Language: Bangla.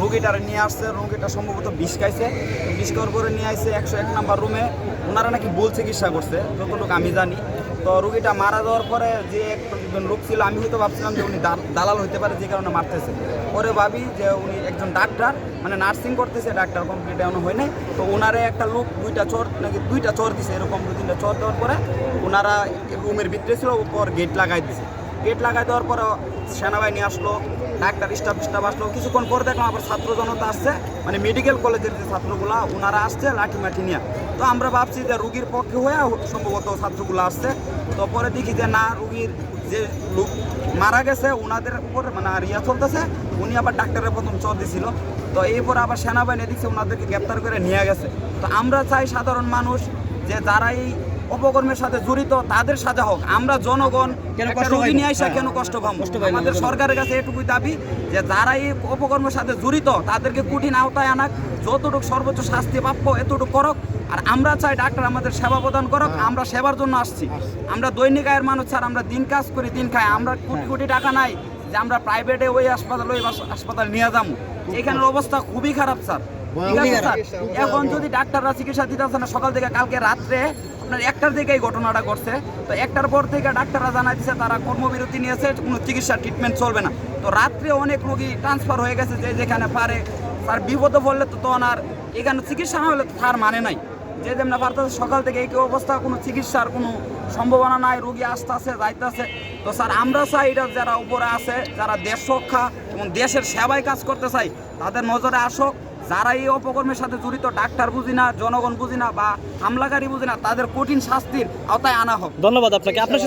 রোগীটার নিয়ে আসছে, রোগীটা সম্ভবত বিষ খাইছে। বিষ খাওয়ার পরে নিয়ে আসছে একশো এক নাম্বার রুমে। ওনারা নাকি ভুল চিকিৎসা করছে, যতটুকু আমি জানি। তো রুগীটা মারা যাওয়ার পরে যে একজন লোক ছিল, আমি হয়তো ভাবছিলাম যে উনি দালাল হতে পারে, যে কারণে মারতেছে। পরে ভাবি যে উনি একজন ডাক্তার মানে নার্সিং করতেছে, ডাক্তার কমপ্লিট এমন হয় নাই। তো ওনারে একটা লোক, দুইটা চোর, নাকি দুইটা চোর দিছে, এরকম দু তিনটা চোর দেওয়ার পরে ওনারা রুমের ভিতরে ছিল, উপর গেট লাগাই দিছে। গেট লাগাই দেওয়ার পরে সেনাবাহিনী আসলো, ডাক্তার স্টাফ স্টাফ আসলো। কিছুক্ষণ পর দেখলাম আবার ছাত্র জনতা আসছে মানে মেডিকেল কলেজের যে ছাত্রগুলা ওনারা আসছে লাঠি মাঠি নিয়ে। তো আমরা ভাবছি যে রুগীর পক্ষে হয়ে সম্ভবত ছাত্রগুলো আসছে। তো পরে দেখি যে না, রুগীর যে লোক মারা গেছে ওনাদের উপর মানে ইয়া চলতেছে, উনি আবার ডাক্তারের প্রথম চর দিছিল। তো এরপর আবার সেনাবাহিনী দিচ্ছে ওনাদেরকে গ্রেপ্তার করে নিয়ে গেছে। তো আমরা চাই সাধারণ মানুষ যে যারা এই অপকর্মের সাথে জড়িত তাদের সাজা হোক আমরা জনগণ কেন কষ্ট রোগী নিয়ে আসা হ্যাঁ, কেন কষ্ট কষ্ট পাই আমাদের সরকারের কাছে এটুকুই দাবি যে যারা এই অপকর্মের সাথে জড়িত তাদেরকে কঠিন আওতায় আনাক যতটুকু সর্বোচ্চ শাস্তি প্রাপ্য এতটুকু করক আর আমরা চাই ডাক্তার আমাদের সেবা প্রদান করক হ্যাঁ। আমরা সেবার জন্য আসছি। আমরা দৈনিক আয়ের মানুষ স্যার আমরা দিন কাজ করি দিন খাই। আমরা কোটি হ্যাঁ। কোটি টাকা নাই যে আমরা প্রাইভেটে ওই হাসপাতাল ওই হাসপাতাল নিয়ে যাব। এখানের অবস্থা খুবই খারাপ স্যার। ঠিক আছে স্যার এখন যদি ডাক্তাররা চিকিৎসা দিতেছে না সকাল থেকে কালকে রাত্রে আপনার একটার দিকে এই ঘটনাটা ঘটছে। তো একটার পর থেকে ডাক্তাররা জানাই দিচ্ছে তারা কর্মবিরতি নিয়েছে কোনো চিকিৎসা ট্রিটমেন্ট চলবে না। তো রাত্রে অনেক রোগী ট্রান্সফার হয়ে গেছে যে যেখানে পারে তার বিপদে পড়লে তো তখন আর এখানে চিকিৎসা না হলে তো তার মানে নাই। যে যেমন পারতেছে সকাল থেকে এই অবস্থা কোনো চিকিৎসার কোনো সম্ভাবনা নাই রোগী আসতে আছে যাইতে আছে তো স্যার আমরা চাই এটা যারা উপরে আছে যারা দেশ রক্ষা এবং দেশের সেবায় কাজ করতে চাই তাদের নজরে আসুক। যারা এই অপকর্মের সাথে জড়িত, ডাক্তার বুঝি না, জনগণ বুঝি না বা হামলাকারী বুঝি না, তাদের কঠিন শাস্তির আওতায় আনা হোক। ধন্যবাদ আপনাকে। আপনার